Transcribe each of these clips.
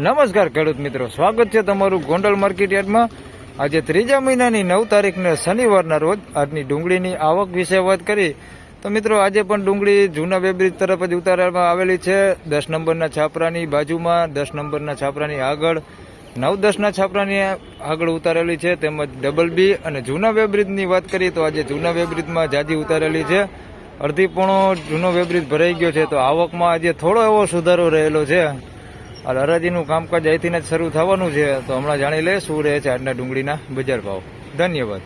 નમસ્કાર ખેડૂત મિત્રો. સ્વાગત છે તમારું ગોંડલ માર્કેટ યાર્ડમાં. આજે ત્રીજા મહિનાની નવ તારીખને શનિવારના રોજ આજની ડુંગળીની આવક વિશે વાત કરી. તો મિત્રો, આજે પણ ડુંગળી જૂના વેબ્રિજ તરફ જ ઉતારવામાં આવેલી છે. દસ નંબરના છાપરાની બાજુમાં, દસ નંબરના છાપરાની આગળ, નવ દસના છાપરાની આગળ ઉતારેલી છે. તેમજ ડબલ બી અને જૂના વેબ્રિજની વાત કરીએ તો આજે જૂના વેબ્રિજમાં જાજી ઉતારેલી છે. અડધી પોણો જૂનો વેબ્રિજ ભરાઈ ગયો છે. તો આવકમાં આજે થોડો એવો સુધારો રહેલો છે. હરાજીનું કામકાજ અહીંથી જ શરૂ થવાનું છે તો હમણાં જાણી લે શું રહે છે આજના ડુંગળીના બજાર ભાવ ધન્યવાદ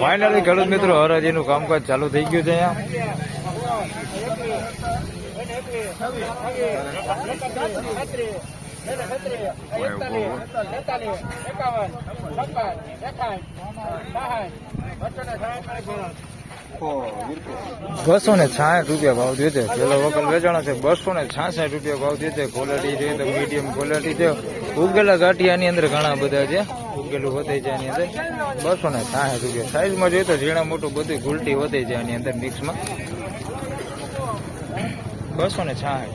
ફાઇનલી ખેડૂત મિત્રો હરાજીનું કામકાજ ચાલુ થઈ ગયું છે અહીંયા બસો ને છાસઠ રૂપિયા ભાવ દે છે પેલો વકલ વેચાણો છે બસો ને છાસઠ રૂપિયા ભાવ દે છે ક્વોલિટી છે તો મીડિયમ ક્વોલિટી છે. ઉગેલા ગાંઠિયાની અંદર ઘણા બધા છે. ઉગેલું વધે છે આની અંદર. બસો ને છાસઠ રૂપિયા. સાઈઝમાં જોઈએ તો ઝીણા મોટું બધું ગુલટી વધે છે આની અંદર મિક્સમાં બસો ને છાસઠ.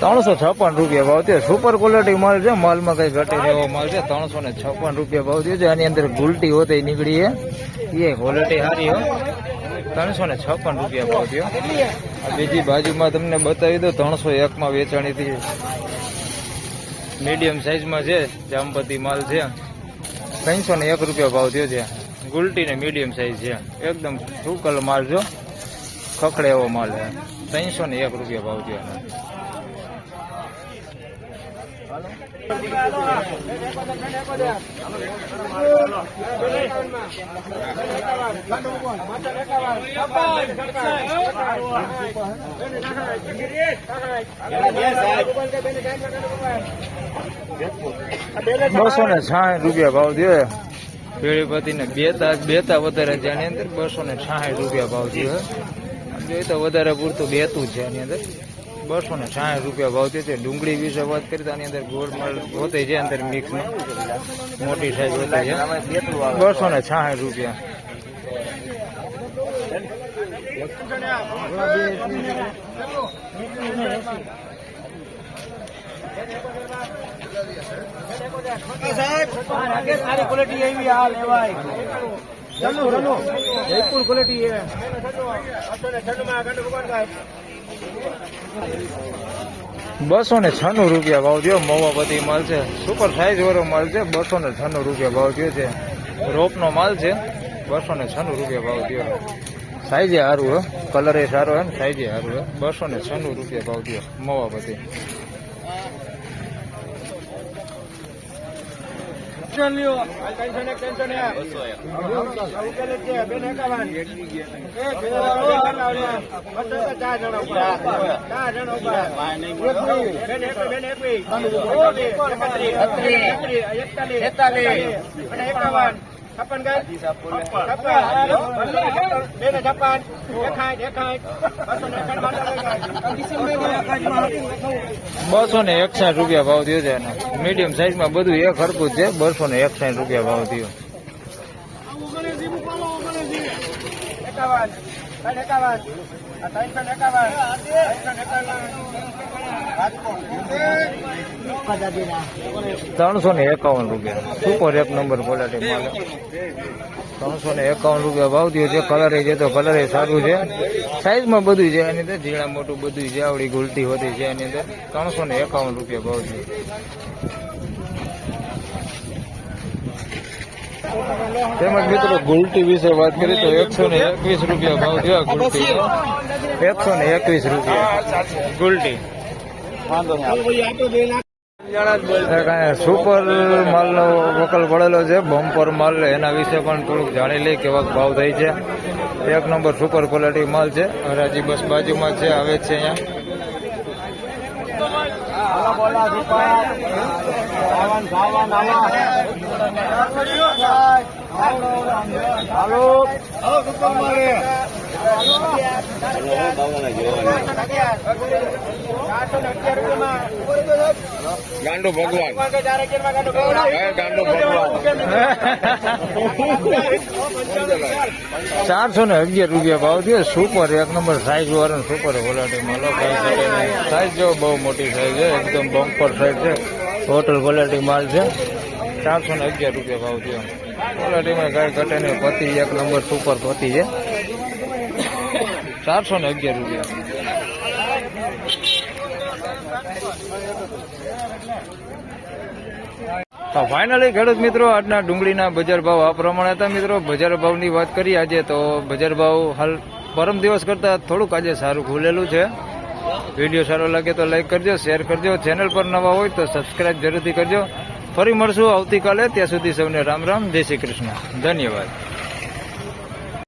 ત્રણસો છપ્પન રૂપિયા ભાવ છે. સુપર ક્વોલિટી માલ છે. માલમાં કઈ ઘટે એવો માલ છે. ત્રણસો ને છપ્પન રૂપિયા ભાવ થયો છે આની અંદર ગુલટી હોતી નીકળી એ. ક્વોલિટી સારી હો. ત્રણસો ને છપ્પન રૂપિયા ભાવ થયો. બીજી બાજુમાં તમને બતાવી દો ત્રણસો એકમાં વેચાણીથી મીડિયમ સાઇઝમાં છે. જામપતિ માલ છે. ત્રણસો ને એક રૂપિયા ભાવ થયો છે. ગુલટી ને મીડિયમ સાઇઝ છે. એકદમ સુકલ માલ જો ખખડે એવો માલ છે. ત્રણસો ને એક રૂપિયા ભાવ થયો. બસો ને સાઠ રૂપિયા ભાવ દે પેઢીપતિ ને બેતા બેતા વધારે છે અંદર બસો ને સાઠ રૂપિયા ભાવ દે જોઈએ તો વધારે પૂરતું બેતું છે આની અંદર. બસો ને સાઠ રૂપિયા ભાવ છે. ડુંગળી વિશે વાત કરી તો આની અંદર ગોળ માલ હોતે છે અંદર મિક્સમાં. મોટી સાઈઝ હોતે છે. બસો ને સાઠ રૂપિયા. સારી ક્વોલિટી એવી આ લેવાય. રનુ રનુ જયપુર ક્વોલિટી એ બસો ને છન્નું રૂપિયા ભાવ થયો. બધી માલ છે. સુપર સાઈઝ વાળો માલ છે. બસો ને છન્નું રૂપિયા ભાવ થયો છે. રોપનો માલ છે. બસો ને છન્નું રૂપિયા ભાવ થયો. સાઈઝે સારું હે. કલર એ સારો હોય ને સાઈઝે સારું હોય બસો ને છન્નું રૂપિયા ભાવ થયો મવાપતિ ટેન્શન લ્યો. ટેન્શન એક ટેન્શન બેન એકાવન ચાર જણા ચાર જણા ઊભા. એકતાલીસ. એકતાલીસ અને એકાવન. છપ્પન ગઈ છપ્પન. બેન છપ્પન. એકાઠ એકાઠ બસો ને એકસાઠ રૂપિયા ભાવ થયો છે મીડિયમ સાઈઝમાં બધું એક હરકું છે. બસો ને એકસાઠ રૂપિયા ભાવ થયો. એકાવન. ત્રણ એકાવન ત્રણસો ને એકાવન રૂપિયા. સુપર એક નંબર ક્વોલિટી માલ. ત્રણસો ને એકાવન રૂપિયા ભાવ થયો છે. કલર છે તો કલર એ સારું છે. સાઈઝમાં બધું છે. એની અંદર ઝીણા મોટું બધું છે. આવડી ગુલટી હોતી છે એની અંદર. ત્રણસો ને એકાવન રૂપિયા ભાવ છે. તેમજ મિત્રો, ગુલટી વિશે વાત કરીએ તો એકસો ને એકવીસ રૂપિયા ભાવ થયો ગુલટી. એકસો ને એકવીસ રૂપિયા. ગુલટી. સુપર માલનો વકલ પડેલો છે, બમ્પર માલ. એના વિશે પણ થોડુંક જાણી લઈ કેવા ભાવ થાય છે. એક નંબર સુપર ક્વોલિટી માલ છે. હરાજી બસ બાજુમાં છે, આવે છે અહીંયા. હાલો ભગવાન. ગાંડો ભગવાન. ચારસો ને અગિયાર રૂપિયા ભાવ છે સુપર એક નંબર સાઈઝ વાળો સુપર ક્વોલિટી માલ સાઈઝ જો બહુ મોટી સાઈઝ છે, એકદમ બમ્પર સાઈઝ છે. હોટલ ક્વોલિટી માલ છે. ચારસો ને અગિયાર રૂપિયા ભાવ થયો. ક્વોલિટીમાં ગાય ઘટે નહીં પતિ એક નંબર સુપર પતિ છે. ચારસો ને અગિયાર રૂપિયા. તો ફાઇનલી ખેડૂત મિત્રો, આજના ડુંગળીના બજાર ભાવ આ પ્રમાણે હતા મિત્રો. બજાર ભાવની વાત કરીએ આજે તો બજાર ભાવ હાલ પરમ દિવસ કરતાં થોડુંક આજે સારું ખુલેલું છે. વીડિયો સારો લાગે તો લાઈક કરજો શેર કરજો. ચેનલ પર નવા હોય તો સબસ્ક્રાઇબ જરૂરથી કરજો. ફરી મળશું આવતીકાલે. ત્યાં સુધી સૌને રામ રામ. જય શ્રી કૃષ્ણ. ધન્યવાદ.